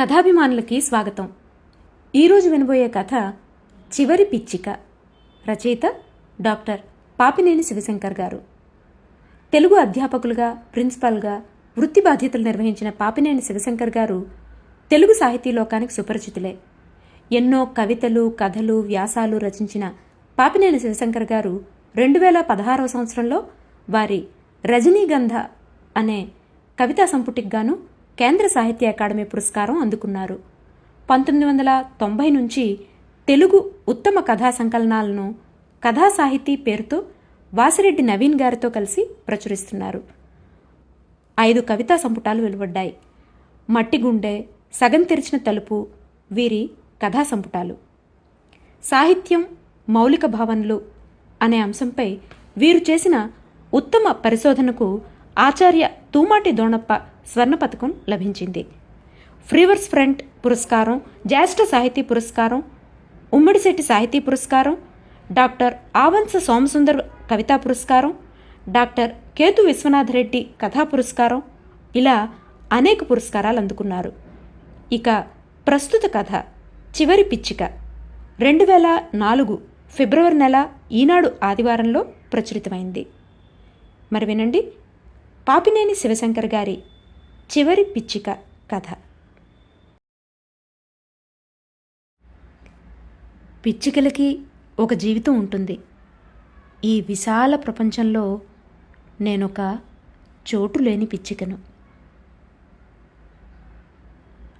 కథాభిమానులకి స్వాగతం. ఈరోజు వినబోయే కథ చివరి పిచ్చిక. రచయిత డాక్టర్ పాపినేని శివశంకర్ గారు. తెలుగు అధ్యాపకులుగా ప్రిన్సిపాల్గా వృత్తి బాధ్యతలు నిర్వహించిన పాపినేని శివశంకర్ గారు తెలుగు సాహితీ లోకానికి సుపరిచితులే. ఎన్నో కవితలు కథలు వ్యాసాలు రచించిన పాపినేని శివశంకర్ గారు రెండు వేల పదహారవ సంవత్సరంలో వారి రజనీగంధ అనే కవితా సంపుటికి గాను కేంద్ర సాహిత్య అకాడమీ పురస్కారం అందుకున్నారు. పంతొమ్మిది వందల తొంభై నుంచి తెలుగు ఉత్తమ కథా సంకలనాలను కథా సాహితీ పేరుతో వాసిరెడ్డి నవీన్ గారితో కలిసి ప్రచురిస్తున్నారు. ఐదు కవితా సంపుటాలు వెలువడ్డాయి. మట్టి గుండె సగం తెరిచిన తలుపు వీరి కథా సంపుటాలు. సాహిత్యం మౌలిక భావనలు అనే అంశంపై వీరు చేసిన ఉత్తమ పరిశోధనకు ఆచార్య తూమాటి దోణప్ప స్వర్ణ పథకం లభించింది. ఫ్రీవర్స్ ఫ్రంట్ పురస్కారం జ్యేష్ఠ సాహితీ పురస్కారం ఉమ్మడిశెట్టి సాహితీ పురస్కారం డాక్టర్ ఆవంస సోమసుందర్ కవితా పురస్కారం డాక్టర్ కేతు విశ్వనాథ్ రెడ్డి కథా పురస్కారం ఇలా అనేక పురస్కారాలు అందుకున్నారు. ఇక ప్రస్తుత కథ చివరి పిచ్చిక. రెండు వేల నాలుగు ఫిబ్రవరి నెల ఈనాడు ఆదివారంలో ప్రచురితమైంది. మరి వినండి. పాపినేని శివశంకర్ గారి చివరి పిచ్చిక కథ. పిచ్చికలకి ఒక జీవితం ఉంటుంది. ఈ విశాల ప్రపంచంలో నేనొక చోటు లేని పిచ్చికను.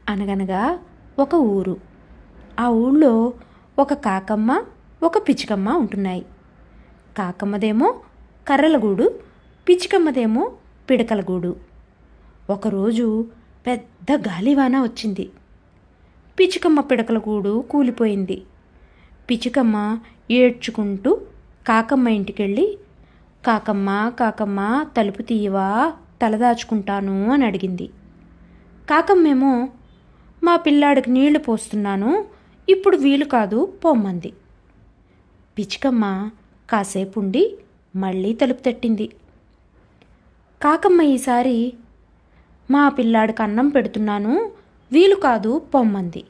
అనగనగా ఒక ఊరు. ఆ ఊళ్ళో ఒక కాకమ్మ ఒక పిచ్చికమ్మ ఉంటున్నాయి. కాకమ్మదేమో కర్రలగూడు పిచ్చికమ్మదేమో పిడకలగూడు. ఒకరోజు పెద్ద గాలివాన వచ్చింది. పిచికమ్మ పిడకల గూడు కూలిపోయింది. పిచికమ్మ ఏడ్చుకుంటూ కాకమ్మ ఇంటికెళ్ళి కాకమ్మ కాకమ్మ తలుపు తీయవా? తలదాచుకుంటాను అని అడిగింది. కాకమ్మేమో మా పిల్లాడికి నీళ్ళు పోస్తున్నాను ఇప్పుడు వీలు కాదు పొమ్మంది. పిచికమ్మ కాసేపు ఉండి మళ్ళీ తలుపు తట్టింది. కాకమ్మ ఈసారి మా పిల్లాడికి అన్నం పెడుతున్నాను. వీలు కాదు పొమ్మంది.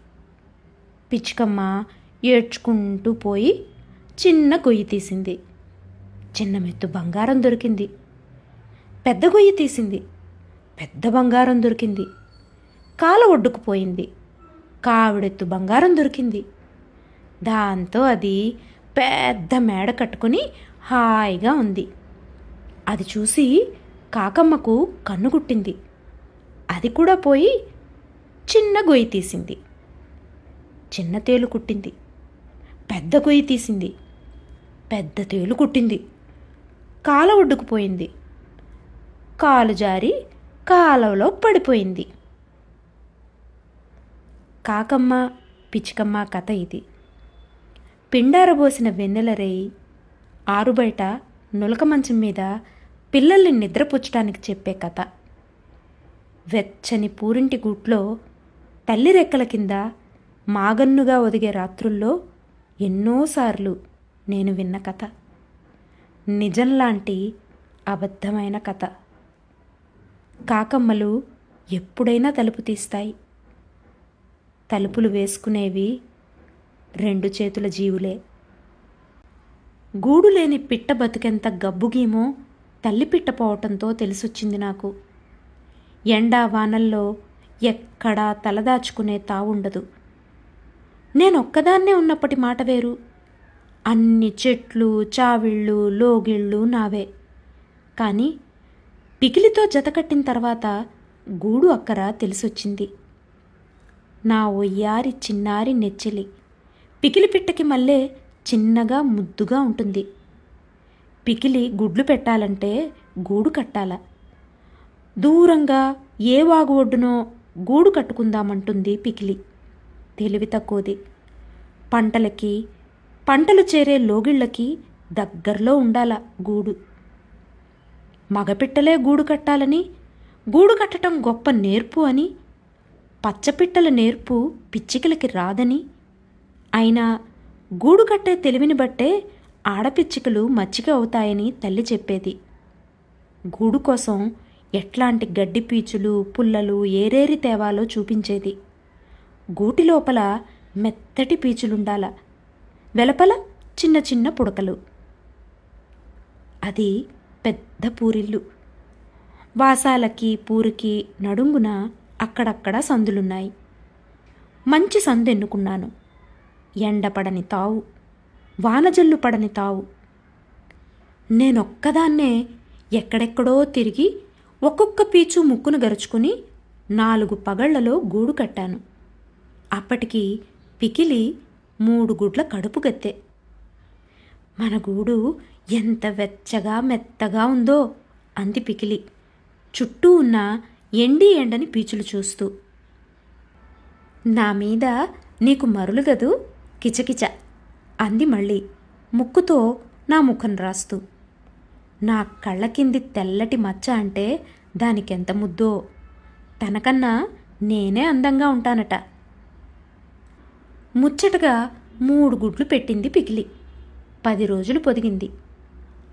పిచ్చికమ్మ ఏడ్చుకుంటూ పోయి చిన్న గొయ్యి తీసింది. చిన్న మెత్తు బంగారం దొరికింది. పెద్ద గొయ్యి తీసింది. పెద్ద బంగారం దొరికింది. కాల ఒడ్డుకుపోయింది. కావిడెత్తు బంగారం దొరికింది. దాంతో అది పెద్ద మేడ కట్టుకుని హాయిగా ఉంది. అది చూసి కాకమ్మకు కన్ను కుట్టింది అది కూడా పోయి చిన్న గొయ్యి తీసింది. చిన్న తేలు కుట్టింది. పెద్ద గొయ్యి తీసింది. పెద్ద తేలు కుట్టింది. కాల ఒడ్డుకుపోయింది కాలు జారి కాలువలో పడిపోయింది. కాకమ్మ పిచ్చుకమ్మ కథ ఇది. పిండారబోసిన వెన్నెల రేయి ఆరుబయట నులక మంచం మీద పిల్లల్ని నిద్రపుచ్చడానికి చెప్పే కథ. వెచ్చని పూరింటి గూట్లో తల్లి రెక్కల కింద మాగన్నుగా ఒదిగే రాత్రుల్లో ఎన్నోసార్లు నేను విన్న కథ. నిజంలాంటి అబద్ధమైన కథ. కాకమ్మలు ఎప్పుడైనా తలుపు తీస్తాయి. తలుపులు వేసుకునేవి రెండు చేతుల జీవులే. గూడు లేని పిట్ట బతుకెంత గబ్బుగీమో తల్లి పిట్ట పోవటంతో తెలిసొచ్చింది నాకు. ఎండా వానల్లో ఎక్కడా తలదాచుకునే తావుండదు. నేనొక్కదాన్నే ఉన్నప్పటి మాట వేరు. అన్ని చెట్లు చావిళ్ళు లోగిళ్ళు నావే. కానీ పికిలితో జతకట్టిన తర్వాత గూడు అక్కర తెలిసొచ్చింది. నా ఒయ్యారి చిన్నారి నెచ్చెలి. పికిలి పిట్టకి మళ్ళే చిన్నగా ముద్దుగా ఉంటుంది. పికిలి గుడ్లు పెట్టాలంటే గూడు కట్టాల. దూరంగా ఏ వాగు ఒడ్డునో గూడు కట్టుకుందామంటుంది పికిలి. తెలివి తక్కువది. పంటలకి పంటలు చేరే లోగిళ్ళకి దగ్గరలో ఉండాల గూడు. మగపిట్టలే గూడు కట్టాలని గూడు కట్టడం గొప్ప నేర్పు అని పచ్చపిట్టల నేర్పు పిచ్చికలకి రాదని. అయినా గూడు కట్టే తెలివిని బట్టే ఆడపిచ్చికలు మచ్చిక అవుతాయని తల్లి చెప్పేది. గూడు కోసం ఎట్లాంటి గడ్డి పీచులు పుల్లలు ఏరేరి తేవాలో చూపించేది. గూటి లోపల మెత్తటి పీచులుండాల. వెలపల చిన్న చిన్న పుడకలు. అది పెద్ద పూరిల్లు. వాసాలకి పూరికి నడుంగున అక్కడక్కడ సందులున్నాయి. మంచి సందు ఎన్నుకున్నాను ఎండపడని తావు వానజల్లు పడని తావు. నేనొక్కదాన్నే ఎక్కడెక్కడో తిరిగి ఒక్కొక్క పీచు ముక్కును గరుచుకుని నాలుగు పగళ్ళలో గూడు కట్టాను. అప్పటికి పికిలి మూడు గుడ్ల కడుపు గత్తె. మన గూడు ఎంత వెచ్చగా మెత్తగా ఉందో అంది పికిలి. చుట్టూ ఉన్న ఎండి ఎండని పీచులు చూస్తూ. నా మీద నీకు మరులు గదు? కిచకిచ అంది మళ్ళీ ముక్కుతో నా ముఖం రాస్తూ. నా కళ్ళ కింది తెల్లటి మచ్చ అంటే దానికెంత ముద్దో? తనకన్నా నేనే అందంగా ఉంటానట. ముచ్చటగా మూడు గుడ్లు పెట్టింది పికిలి. పది రోజులు పొదిగింది.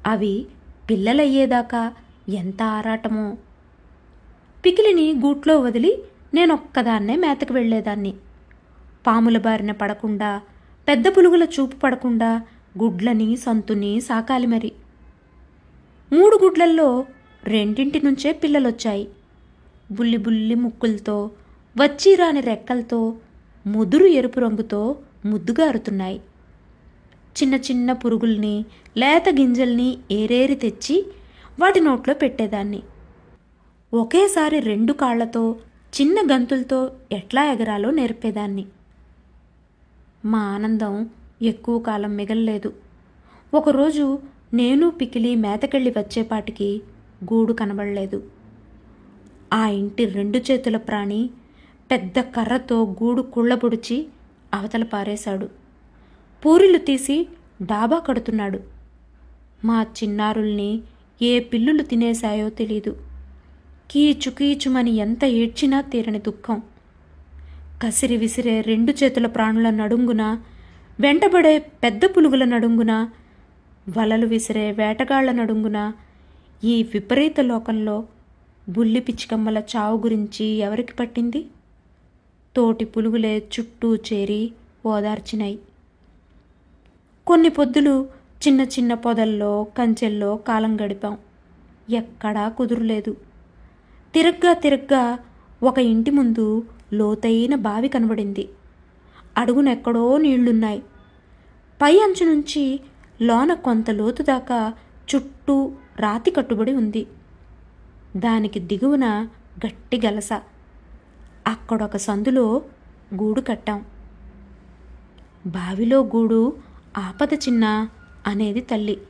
అవి పిల్లలయ్యేదాకా ఎంత ఆరాటమో? పికిలిని గూట్లో వదిలి నేనొక్కదాన్నే మేతకు వెళ్ళేదాన్ని. పాముల బారిన పడకుండా పెద్ద పులుగుల చూపు పడకుండా గుడ్లని సంతుని సాకాలి మరి. మూడు గుడ్లల్లో రెండింటి నుంచే పిల్లలొచ్చాయి. బుల్లి బుల్లి ముక్కులతో వచ్చి రాని రెక్కలతో ముదురు ఎరుపు రంగుతో ముద్దుగారుతున్నాయి చిన్న చిన్న పురుగుల్ని లేత గింజల్ని ఏరేరి తెచ్చి వాటి నోట్లో పెట్టేదాన్ని. ఒకేసారి రెండు కాళ్ళతో చిన్న గంతులతో ఎట్లా ఎగరాలో నేర్పేదాన్ని. మా ఆనందం ఎక్కువ కాలం మిగల్లేదు. ఒకరోజు నేను పికిలి మేతకెళ్ళి వచ్చేపాటికి గూడు కనబడలేదు. ఆ ఇంటి రెండు చేతుల ప్రాణి పెద్ద కర్రతో గూడు కుళ్ళబొడిచి అవతల పారేశాడు. పూరిలు తీసి డాబా కడుతున్నాడు. మా చిన్నారుల్ని ఏ పిల్లులు తినేశాయో తెలీదు. కీచు కీచుమని ఎంత ఏడ్చినా తీరని దుఃఖం. కసిరి విసిరే రెండు చేతుల ప్రాణుల నడుంగున వెంటబడే పెద్ద పులుగుల నడుంగున వలలు విసిరే వేటగాళ్ళ నడుంగున ఈ విపరీత లోకంలో బుల్లి పిచ్చికమ్మల చావు గురించి ఎవరికి పట్టింది? తోటి పులుగులే చుట్టూ చేరి ఓదార్చినాయి కొన్ని పొద్దులు చిన్న చిన్న పొదల్లో కంచెల్లో కాలం గడిపాం. ఎక్కడా కుదురులేదు. తిరగ్గా తిరగ్గా ఒక ఇంటి ముందు లోతైన బావి కనబడింది. అడుగునెక్కడో నీళ్ళున్నాయి. పై అంచు నుంచి లోన కొంత లోతు దాకా చుట్టూ రాతి కట్టుబడి ఉంది. దానికి దిగువన గట్టి గలస. అక్కడొక సందులో గూడు కట్టాం. బావిలో గూడు ఆపద చిన్న అనేది తల్లి.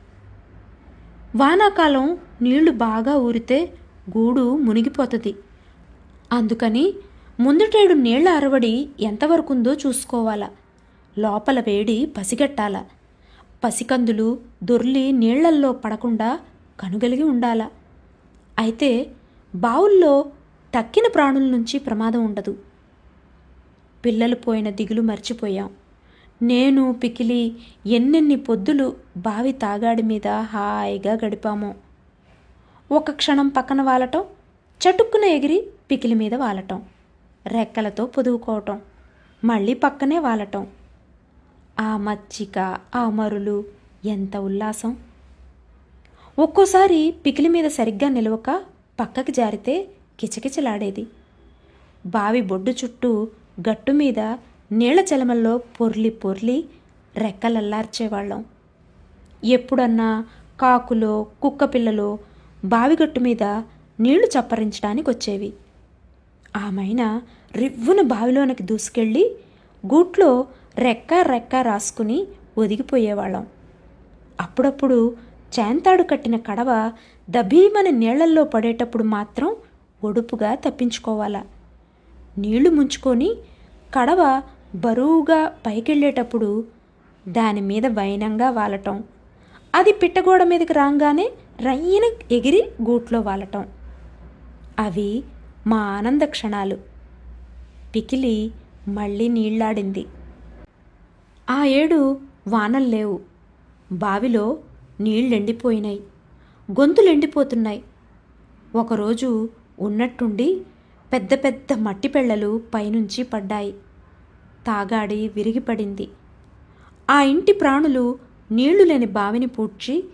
వానాకాలం నీళ్ళు బాగా ఊరితే గూడు మునిగిపోతుంది. అందుకని ముందుటేడు నీళ్ళ అరవడి ఎంతవరకుందో చూసుకోవాలా. లోపల వేడి పసిగట్టాలా. పసికందులు దొర్లి నీళ్ళల్లో పడకుండా కనుగలిగి ఉండాల. అయితే బావుల్లో తక్కిన ప్రాణుల నుంచి ప్రమాదం ఉండదు. పిల్లలు పోయిన దిగులు మర్చిపోయాం. నేను పికిలి ఎన్నెన్ని పొద్దులు బావి తాగాడి మీద హాయిగా గడిపామో. ఒక క్షణం పక్కన వాలటం చటుక్కున ఎగిరి పికిలి మీద వాలటం రెక్కలతో పొదువుకోవటం మళ్ళీ పక్కనే వాలటం. ఆ మచ్చిక ఆ మరులు ఎంత ఉల్లాసం. ఒక్కోసారి పికిలి మీద సరిగ్గా నిలవక పక్కకి జారితే కిచకిచలాడేది. బావి బొడ్డు చుట్టూ గట్టు మీద నీళ్ళ చలమల్లో పొర్లి పొర్లి రెక్కలల్లార్చేవాళ్ళం. ఎప్పుడన్నా కాకులో కుక్కపిల్లలో బావిగట్టు మీద నీళ్ళు చప్పరించడానికి వచ్చేవి ఆమెన రివ్వున బావిలోనికి దూసుకెళ్ళి గూట్లో రెక్క రెక్క రాసుకుని ఒదిగిపోయేవాళ్ళం. అప్పుడప్పుడు చేంతాడు కట్టిన కడవ దభీమని నీళ్ళల్లో పడేటప్పుడు మాత్రం ఒడుపుగా తప్పించుకోవాలా. నీళ్ళు ముంచుకొని కడవ బరువుగా పైకెళ్ళేటప్పుడు దాని మీద వైనంగా వాలటం. అది పిట్టగోడ మీదకి రాగానే రయ్యన ఎగిరి గూట్లో వాలటం. అవి మా ఆనంద క్షణాలు. పికిలి మళ్ళీ నీళ్ళాడింది. ఆ ఏడు వానలు లేవు. బావిలో నీళ్ళెండిపోయినాయి. గొంతులెండిపోతున్నాయి. ఒకరోజు ఉన్నట్టుండి పెద్ద పెద్ద మట్టి పెళ్ళలు పైనుంచి పడ్డాయి. తాగాడి విరిగిపడింది. ఆ ఇంటి ప్రాణులు నీళ్ళు లేని బావిని పూడ్చి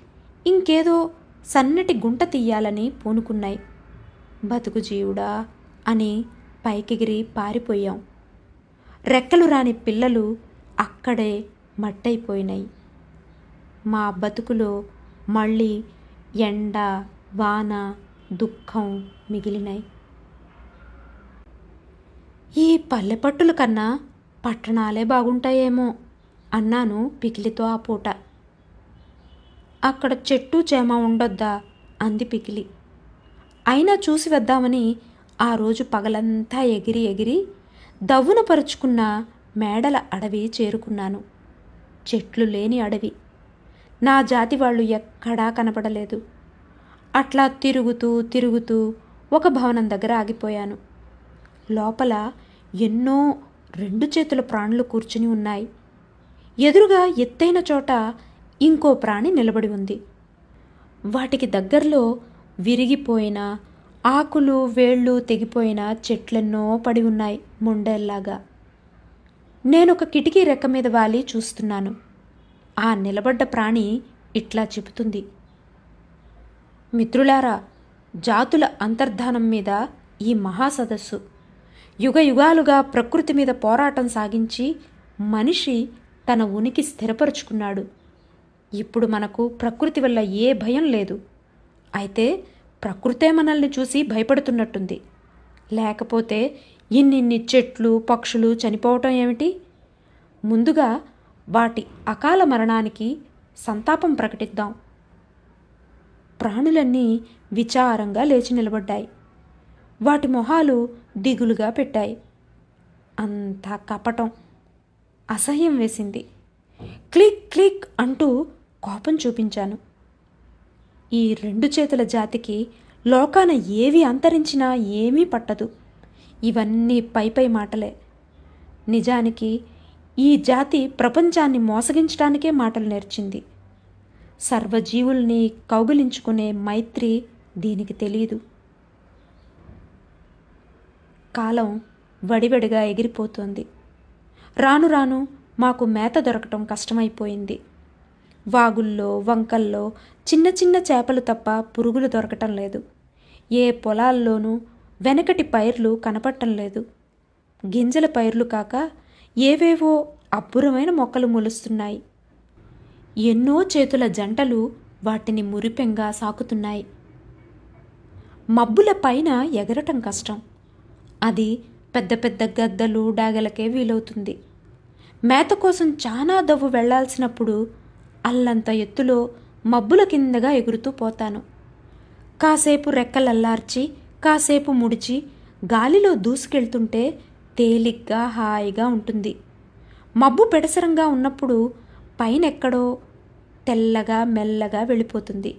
ఇంకేదో సన్నటి గుంట తీయాలని పూనుకున్నాయి. బతుకు జీవుడా అని పైకిగిరి పారిపోయాం. రెక్కలు రాని పిల్లలు అక్కడే మట్టయిపోయినాయి మా బతుకులో మళ్ళీ ఎండ వాన దుఃఖం మిగిలినాయి ఈ పల్లెపట్టుల కన్నా పట్టణాలే బాగుంటాయేమో అన్నాను పికిలితో ఆ పూట. అక్కడ చెట్టు చేమ ఉండొద్దా? అంది పికిలి. అయినా చూసి వద్దామని ఆ రోజు పగలంతా ఎగిరి ఎగిరి దవ్వున పరుచుకున్న మేడల అడవి చేరుకున్నాను. చెట్లు లేని అడవి. నా జాతి వాళ్ళు ఎక్కడా కనపడలేదు. అట్లా తిరుగుతూ తిరుగుతూ ఒక భవనం దగ్గర ఆగిపోయాను. లోపల ఎన్నో రెండు చేతుల ప్రాణులు కూర్చుని ఉన్నాయి. ఎదురుగా ఎత్తైన చోట ఇంకో ప్రాణి నిలబడి ఉంది. వాటికి దగ్గరలో విరిగిపోయిన ఆకులు వేళ్ళు తెగిపోయిన చెట్లెన్నో పడి ఉన్నాయి. ముండేల్లాగా నేను ఒక కిటికీ రెక్క మీద వాలి చూస్తున్నాను. ఆ నిలబడ్డ ప్రాణి ఇట్లా చెబుతుంది. మిత్రులారా జాతుల అంతర్ధానం మీద ఈ మహాసదస్సు. యుగ యుగాలుగా ప్రకృతి మీద పోరాటం సాగించి మనిషి తన ఉనికి స్థిరపరుచుకున్నాడు. ఇప్పుడు మనకు ప్రకృతి వల్ల ఏ భయం లేదు. అయితే ప్రకృతే మనల్ని చూసి భయపడుతున్నట్టుంది. లేకపోతే ఇన్నిన్ని చెట్లు పక్షులు చనిపోవటం ఏమిటి? ముందుగా వాటి అకాల మరణానికి సంతాపం ప్రకటిద్దాం. ప్రాణులన్నీ విచారంగా లేచి నిలబడ్డాయి. వాటి మొహాలు దిగులుగా పెట్టాయి. అంతా కపటం అసహ్యం వేసింది. క్లిక్ క్లిక్ అంటూ కోపం చూపించాను. ఈ రెండు చేతుల జాతికి లోకాన ఏవి అంతరించినా ఏమీ పట్టదు. ఇవన్నీ పై పై మాటలే. నిజానికి ఈ జాతి ప్రపంచాన్ని మోసగించడానికే మాటలు నేర్చింది. సర్వజీవుల్ని కౌగిలించుకునే మైత్రి దీనికి తెలియదు కాలం వడివడిగా ఎగిరిపోతోంది. రాను రాను మాకు మేత దొరకటం కష్టమైపోయింది. వాగుల్లో వంకల్లో చిన్న చిన్న చేపలు తప్ప పురుగులు దొరకటం లేదు. ఏ పొలాల్లోనూ వెనకటి పైర్లు కనపడటం లేదు. గింజల పైర్లు కాక ఏవేవో అబ్బురమైన మొక్కలు మొలుస్తున్నాయి. ఎన్నో చేతుల జంటలు వాటిని మురిపెంగా సాకుతున్నాయి. మబ్బుల పైన ఎగరటం కష్టం. అది పెద్ద పెద్ద గద్దలు డాగలకే వీలవుతుంది. మేత కోసం చాలా దవ్వు వెళ్ళాల్సినప్పుడు అల్లంత ఎత్తులో మబ్బుల కిందగా ఎగురుతూ పోతాను. కాసేపు రెక్కలల్లార్చి కాసేపు ముడిచి గాలిలో దూసుకెళ్తుంటే తేలిగ్గా హాయిగా ఉంటుంది. మబ్బు పెడసరంగా ఉన్నప్పుడు పైనెక్కడో తెల్లగా మెల్లగా వెళ్ళిపోతుంది.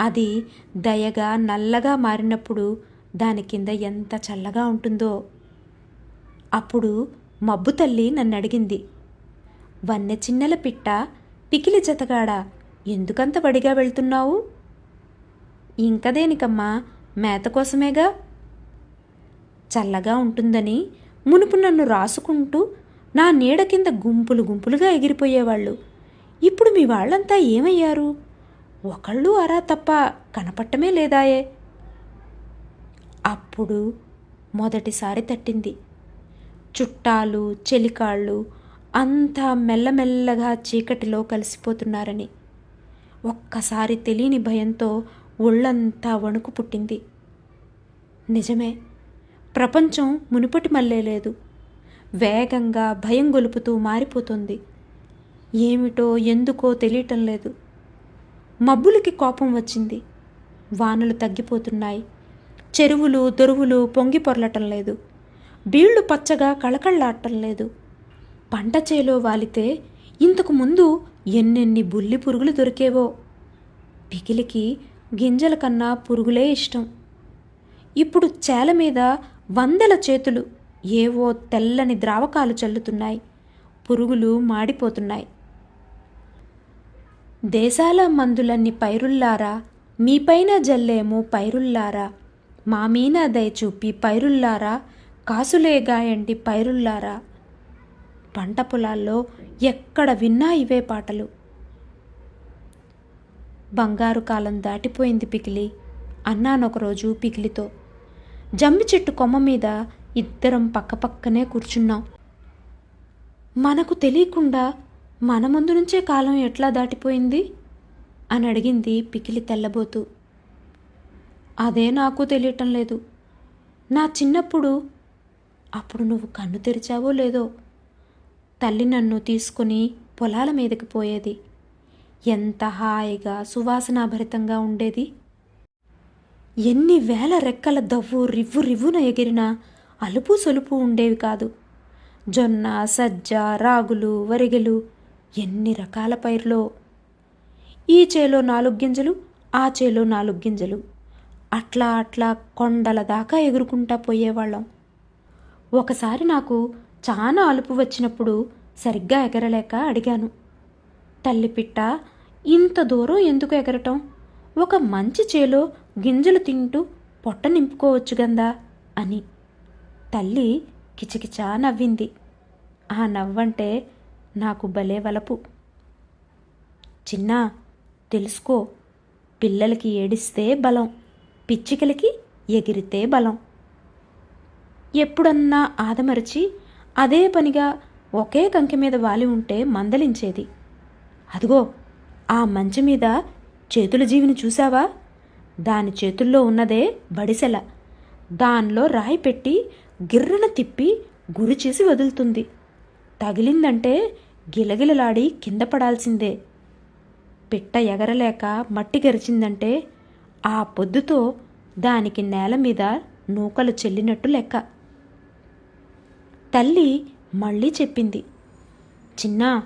అది దయగా నల్లగా మారినప్పుడు దాని కింద ఎంత చల్లగా ఉంటుందో. అప్పుడు మబ్బు తల్లి నన్ను అడిగింది వన్నె చిన్నెల పిట్ట పికిలి జతగాడా ఎందుకంత వడిగా వెళ్తున్నావు? ఇంకదేనికమ్మా మేత కోసమేగా? చల్లగా ఉంటుందని మునుపు నన్ను రాసుకుంటూ నా నీడ కింద గుంపులు గుంపులుగా ఎగిరిపోయేవాళ్ళు. ఇప్పుడు మీ వాళ్ళంతా ఏమయ్యారు? ఒకళ్ళు అరా తప్ప కనపట్టమే లేదాయే. అప్పుడు మొదటిసారి తట్టింది. చుట్టాలు చెలికాళ్ళు అంతా మెల్లమెల్లగా చీకటిలో కలిసిపోతున్నారని. ఒక్కసారి తెలియని భయంతో ఒళ్ళంతా వణుకు పుట్టింది. నిజమే ప్రపంచం మునుపటి మళ్ళే లేదు. వేగంగా భయం గొలుపుతూ మారిపోతుంది. ఏమిటో ఎందుకో తెలియటం లేదు. మబ్బులకి కోపం వచ్చింది. వానలు తగ్గిపోతున్నాయి. చెరువులు దొరువులు పొంగి పొరలటం లేదు. బీళ్ళు పచ్చగా కళకళ్ళాడటం లేదు. పంట చేలో వాలితే ఇంతకు ముందు ఎన్నెన్ని బుల్లి పురుగులు దొరికేవో. పిగిలికి గింజల కన్నా పురుగులే ఇష్టం. ఇప్పుడు చేల మీద వందల చేతులు ఏవో తెల్లని ద్రావకాలు చల్లుతున్నాయి. పురుగులు మాడిపోతున్నాయి. దేశాల మందులన్ని పైరుల్లారా? మీపైన జల్లేము పైరుల్లారా? మా మీన దయ చూపి పైరుల్లారా? కాసులేగాయండి పైరుల్లారా? పంట పొలాల్లో ఎక్కడ విన్నా ఇవే పాటలు. బంగారు కాలం దాటిపోయింది పికిలి అన్నానొకరోజు పికిలితో జమ్మి చెట్టు కొమ్మ మీద ఇద్దరం పక్కపక్కనే కూర్చున్నాం. మనకు తెలియకుండా మన ముందు నుంచే కాలం ఎట్లా దాటిపోయింది? అని అడిగింది పికిలి తెల్లబోతూ. అదే నాకు తెలియటం లేదు. నా చిన్నప్పుడు అప్పుడు నువ్వు కన్ను తెరిచావో లేదో? తల్లి నన్ను తీసుకుని పొలాల మీదకి పోయేది. ఎంత హాయిగా సువాసనాభరితంగా ఉండేది. ఎన్ని వేల రెక్కల దవ్వు రివ్వు రివ్వున ఎగిరినా అలుపు సొలుపు ఉండేవి కాదు. జొన్న సజ్జ రాగులు వరిగెలు ఎన్ని రకాల పైర్లో. ఈ చేలో నాలుగు గింజలు ఆ చేలో నాలుగు గింజలు. అట్లా అట్లా కొండల దాకా ఎగురుకుంటా పోయేవాళ్ళం. ఒకసారి నాకు చాలా అలుపు వచ్చినప్పుడు సరిగ్గా ఎగరలేక అడిగాను. తల్లిపిట్ట ఇంత దూరం ఎందుకు ఎగరటం? ఒక మంచి చేలో గింజలు తింటూ పొట్ట నింపుకోవచ్చు గందా? అని. తల్లి కిచకిచా నవ్వింది. ఆ నవ్వంటే నాకు భలే వలపు. చిన్నా తెలుసుకో పిల్లలకి ఏడిస్తే బలం పిచ్చికలకి ఎగిరితే బలం. ఎప్పుడన్నా ఆదమరిచి అదే పనిగా ఒకే కంకి మీద వాలి ఉంటే మందలించేది. అదిగో ఆ మంచి మీద చేతుల జీవిని చూసావా దాని చేతుల్లో ఉన్నదే బడిసెల. దానిలో రాయి పెట్టి గిర్రన తిప్పి గురి చేసి వదులుతుంది. తగిలిందంటే గిలగిలలాడి కింద పడాల్సిందే. పిట్ట ఎగరలేక మట్టి గరిచిందంటే ఆ పొద్దుతో దానికి నేల మీద నూకలు చెల్లినట్టు లెక్క. తల్లి మళ్ళీ చెప్పింది చిన్నా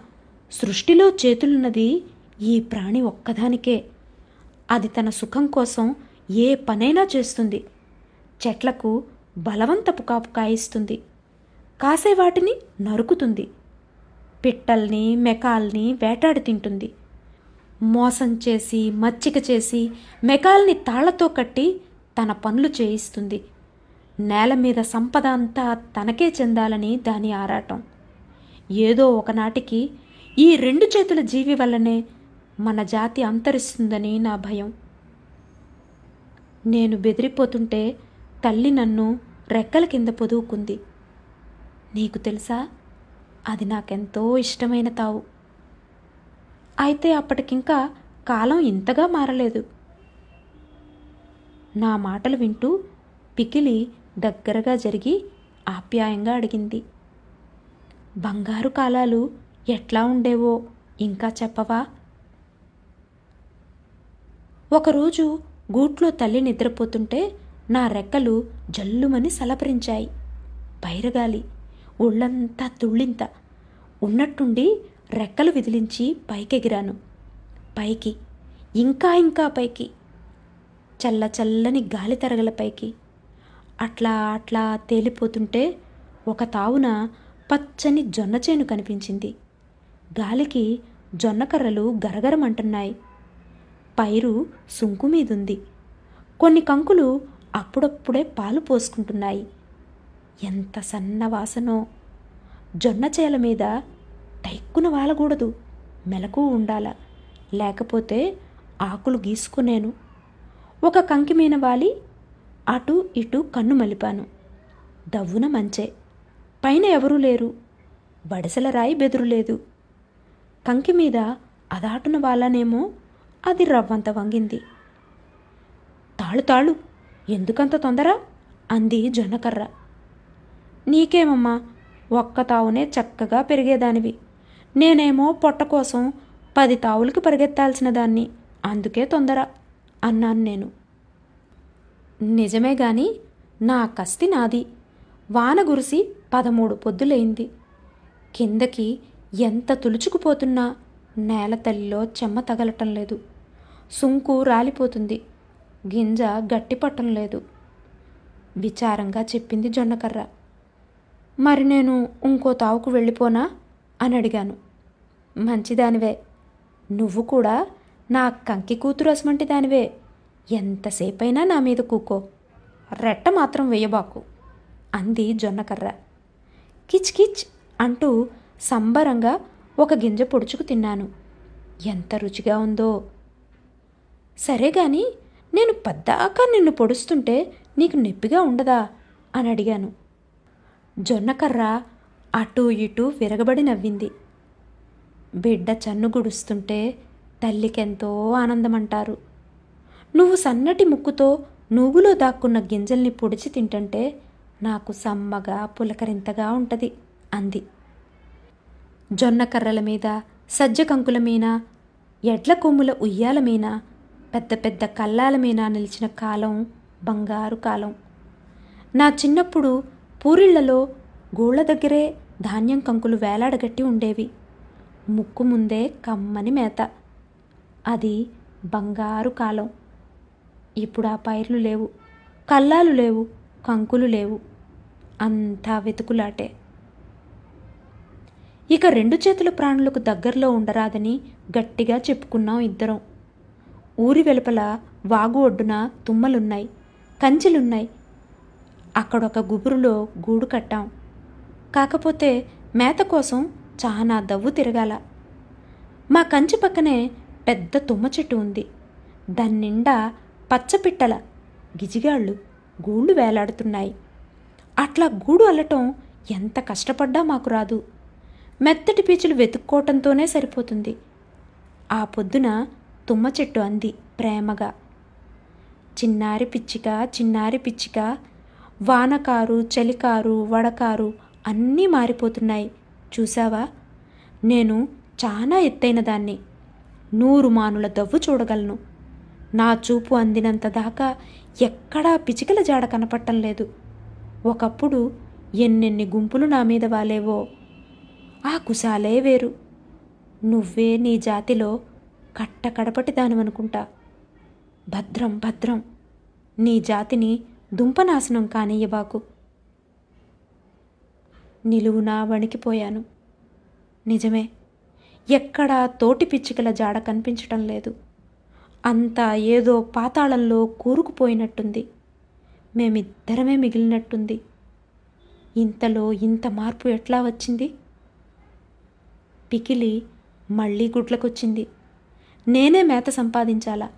సృష్టిలో చేతులున్నది ఈ ప్రాణి ఒక్కదానికే. అది తన సుఖం కోసం ఏ పనైనా చేస్తుంది. చెట్లకు బలవంతపు కాపు కాయిస్తుంది. కాసే వాటిని నరుకుతుంది. పిట్టల్ని మెకాల్ని వేటాడి తింటుంది. మోసం చేసి మచ్చిక చేసి మెకాల్ని తాళ్ళతో కట్టి తన పనులు చేయిస్తుంది. నేల మీద సంపద అంతా తనకే చెందాలని దాని ఆరాటం. ఏదో ఒకనాటికి ఈ రెండు చేతుల జీవి వల్లనే మన జాతి అంతరిస్తుందని నా భయం. నేను బెదిరిపోతుంటే తల్లి నన్ను రెక్కల కింద పొదువుకుంది. నీకు తెలుసా? అది నాకెంతో ఇష్టమైన తావు. అయితే అప్పటికింకా కాలం ఇంతగా మారలేదు. నా మాటలు వింటూ పికిలి దగ్గరగా జరిగి ఆప్యాయంగా అడిగింది. బంగారు కాలాలు ఎట్లా ఉండేవో ఇంకా చెప్పవా? ఒకరోజు గూట్లో తల్లి నిద్రపోతుంటే నా రెక్కలు జల్లుమని సలపరించాయి. పైరగాలి ఒళ్ళంతా తుళ్ళింత. ఉన్నట్టుండి రెక్కలు విదిలించి పైకెగిరాను. పైకి ఇంకా ఇంకా పైకి. చల్ల చల్లని గాలి తరగల పైకి. అట్లా అట్లా తేలిపోతుంటే ఒక తావున పచ్చని జొన్న చేను కనిపించింది. గాలికి జొన్నకర్రలు గరగరమంటున్నాయి. పైరు సుంకు మీదుంది. కొన్ని కంకులు అప్పుడప్పుడే పాలు పోసుకుంటున్నాయి. ఎంత సన్న వాసనో! జొన్న చేల మీద టైక్కున వాలకూడదు. మెలకు ఉండాల. లేకపోతే ఆకులు గీసుకునేను. ఒక కంకి మీన వాలి అటు ఇటు కన్ను మలిపాను. దవ్వున మంచే. పైన ఎవరూ లేరు. బడిసెల రాయి బెదురు లేదు కంకి మీద అదాటున వాళ్ళనేమో అది రవ్వంత వంగింది. తాళు తాళు ఎందుకంత తొందర? అంది జొన్నకర్ర. నీకేమమ్మా ఒక్క తావునే చక్కగా పెరిగేదానివి. నేనేమో పొట్ట కోసం పది తావులకి పరిగెత్తాల్సిన దాన్ని అందుకే తొందర అన్నాను నేను. నిజమే గాని నా కస్తి నాది. వాన గురిసి పదమూడు పొద్దులైంది కిందకి ఎంత తులుచుకుపోతున్నా నేల తల్లిలో చెమ్మ తగలటం లేదు. సుంకు రాలిపోతుంది. గింజ గట్టిపట్టం లేదు. విచారంగా చెప్పింది జొన్నకర్ర. మరి నేను ఇంకో తావుకు వెళ్ళిపోనా? అని అడిగాను. మంచిదానివే. నువ్వు కూడా నా కంకి కూతురు అసమంటి దానివే ఎంతసేపైనా నా మీద కూకో. రెట్ట మాత్రం వేయబాకు. అంది జొన్నకర్ర. కిచ్ కిచ్ అంటూ సంబరంగా ఒక గింజ పొడుచుకు తిన్నాను. ఎంత రుచిగా ఉందో. సరే గాని నేను పద్దాకా నిన్ను పొడుస్తుంటే నీకు నొప్పిగా ఉండదా? అని అడిగాను. జొన్నకర్ర అటూ ఇటూ విరగబడి నవ్వింది. బిడ్డ చన్ను గుడుస్తుంటే తల్లికెంతో ఆనందమంటారు. నువ్వు సన్నటి ముక్కుతో నువ్వులో దాక్కున్న గింజల్ని పొడిచి తింటంటే నాకు సమ్మగా పులకరింతగా ఉంటది అంది. జొన్న కర్రల మీద సజ్జ కంకుల మీద ఎడ్ల కొమ్ముల ఉయ్యాల మీద పెద్ద పెద్ద కల్లాల మీద నిలిచిన కాలం బంగారు కాలం. నా చిన్నప్పుడు పూరిళ్ళలో గోళ్ళ దగ్గరే ధాన్యం కంకులు వేలాడగట్టి ఉండేవి. ముక్కు ముందే కమ్మని మేత. అది బంగారు కాలం. ఇప్పుడు ఆ పైర్లు లేవు. కల్లాలు లేవు. కంకులు లేవు. అంతా వెతుకులాటే. ఇక రెండు చేతుల ప్రాణులకు దగ్గరలో ఉండరాదని గట్టిగా చెప్పుకున్నాం ఇద్దరం. ఊరి వెలుపల వాగు ఒడ్డున తుమ్మలున్నాయి కంచెలున్నాయి. అక్కడొక గుబురులో గూడు కట్టాం. కాకపోతే మేత కోసం చాలా దవ్వు తిరగాల. మా కంచి పక్కనే పెద్ద తుమ్మ చెట్టు ఉంది. దాని నిండా పచ్చపిట్టల గిజిగాళ్ళు గూళ్ళు వేలాడుతున్నాయి. అట్లా గూడు అల్లటం ఎంత కష్టపడ్డా మాకు రాదు. మెత్తటి పీచులు వెతుక్కోవటంతోనే సరిపోతుంది. ఆ పొద్దున తుమ్మ చెట్టు అంది ప్రేమగా. చిన్నారి పిచ్చిక చిన్నారి పిచ్చిక వానకారు చలికారు వడకారు అన్నీ మారిపోతున్నాయి. చూసావా నేను చాలా ఎత్తైన దాన్ని. నూరు మానుల దవ్వు చూడగలను. నా చూపు అందినంత దాకా ఎక్కడా పిచికల జాడ కనపట్టం లేదు. ఒకప్పుడు ఎన్నెన్ని గుంపులు నా మీద వాలేవో. ఆ కుశాలే వేరు. నువ్వే నీ జాతిలో కట్ట కడపటి దానివనుకుంటా. భద్రం భద్రం. నీ జాతిని దుంపనాశనం కానియ్యబాకు. నిలువునా వణికిపోయాను నిజమే ఎక్కడా తోటి పిచ్చికల జాడ కనిపించటం లేదు. అంతా ఏదో పాతాళంలో కూరుకుపోయినట్టుంది. మేమిద్దరమే మిగిలినట్టుంది. ఇంతలో ఇంత మార్పు ఎట్లా వచ్చింది? పికిలి మళ్ళీ గుడ్లకొచ్చింది. నేనే మేత సంపాదించాలా?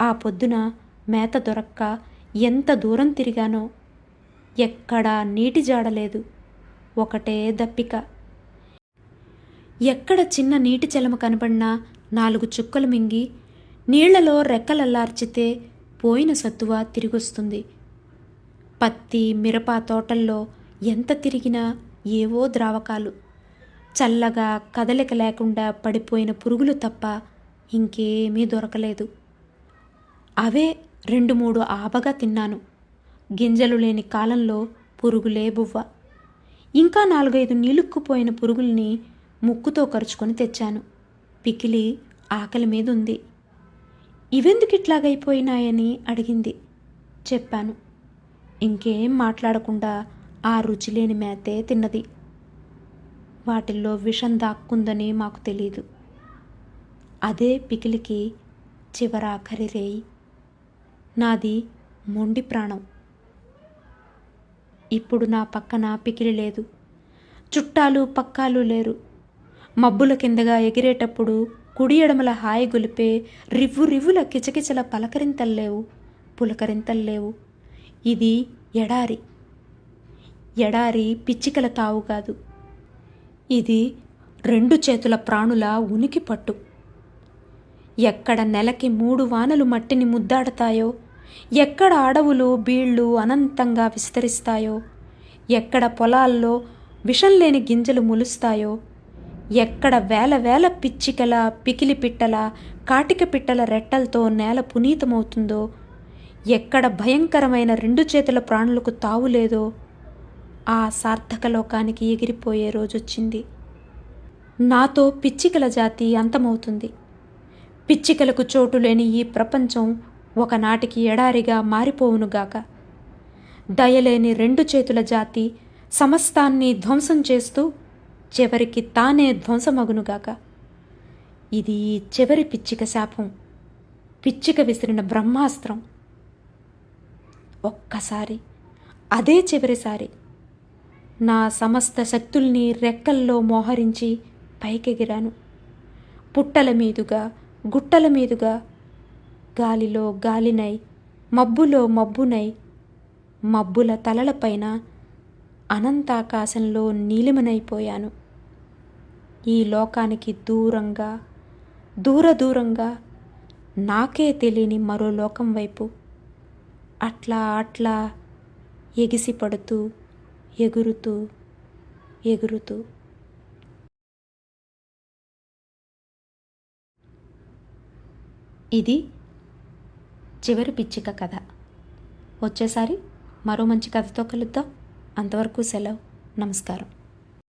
ఆ పొద్దున మేత దొరక్క ఎంత దూరం తిరిగానో ఎక్కడా నీటి జాడలేదు ఒకటే దప్పిక. ఎక్కడ చిన్న నీటి చెలమ కనబడినా నాలుగు చుక్కలు మింగి నీళ్ళలో రెక్కలల్లార్చితే పోయిన సత్తువ తిరిగొస్తుంది. పత్తి మిరప తోటల్లో ఎంత తిరిగినా ఏవో ద్రావకాలు. చల్లగా కదలిక లేకుండా పడిపోయిన పురుగులు తప్ప ఇంకేమీ దొరకలేదు. అవే రెండు మూడు ఆబగా తిన్నాను. గింజలు లేని కాలంలో పురుగులే బువ్వ. ఇంకా నాలుగైదు నీలుక్కుపోయిన పురుగుల్ని ముక్కుతో కరుచుకొని తెచ్చాను. పికిలి ఆకలి మీద ఉంది ఇవెందుకు ఇట్లాగైపోయినాయని? అడిగింది. చెప్పాను. ఇంకేం మాట్లాడకుండా ఆ రుచి లేని మేతే తిన్నది. వాటిల్లో విషం దాక్కుందని మాకు తెలీదు. అదే పికిలికి చివరాఖరి రేయి. నాది మొండి ప్రాణం. ఇప్పుడు నా పక్కన పికిలి లేదు. చుట్టాలు పక్కాలు లేరు. మబ్బుల కిందగా ఎగిరేటప్పుడు కుడి ఎడమల హాయి గొలిపే రివ్వు రివ్వుల కిచకిచల పలకరింతల్లేవు పులకరింతల్లేవు. ఇది ఎడారి. ఎడారి పిచ్చికల తావు కాదు. ఇది రెండు చేతుల ప్రాణుల ఉనికి పట్టు. ఎక్కడ నెలకి మూడు వానలు మట్టిని ముద్దాడతాయో ఎక్కడ అడవులు బీళ్ళు అనంతంగా విస్తరిస్తాయో ఎక్కడ పొలాల్లో విషం లేని గింజలు ములుస్తాయో ఎక్కడ వేల వేల పిచ్చికల పికిలి పిట్టల కాటిక పిట్టల రెట్టలతో నేల పునీతమవుతుందో ఎక్కడ భయంకరమైన రెండు చేతుల ప్రాణులకు తావులేదో ఆ సార్థక లోకానికి ఎగిరిపోయే రోజొచ్చింది. నాతో పిచ్చికల జాతి అంతమవుతుంది. పిచ్చికలకు చోటు లేని ఈ ప్రపంచం ఒకనాటికి ఎడారిగా మారిపోవునుగాక. దయలేని రెండు చేతుల జాతి సమస్తాన్ని ధ్వంసం చేస్తూ చివరికి తానే ధ్వంసమగునుగాక. ఇది చివరి పిచ్చిక శాపం. పిచ్చిక విసిరిన బ్రహ్మాస్త్రం. ఒక్కసారి అదే చివరిసారి. నా సమస్త శక్తుల్ని రెక్కల్లో మోహరించి పైకెగిరాను. పుట్టల మీదుగా గుట్టల మీదుగా గాలిలో గాలినై మబ్బులో మబ్బునై మబ్బుల తలలపైన అనంతాకాశంలో నీలిమనైపోయాను. ఈ లోకానికి దూరంగా దూర దూరంగా నాకే తెలియని మరో లోకం వైపు అట్లా అట్లా ఎగిసి పడుతూ ఎగురుతూ ఎగురుతూ. ఇది చివరి పిచ్చిక కథ. వచ్చేసారి మరో మంచి కథతో కలుద్దాం. అంతవరకు సెలవు. నమస్కారం.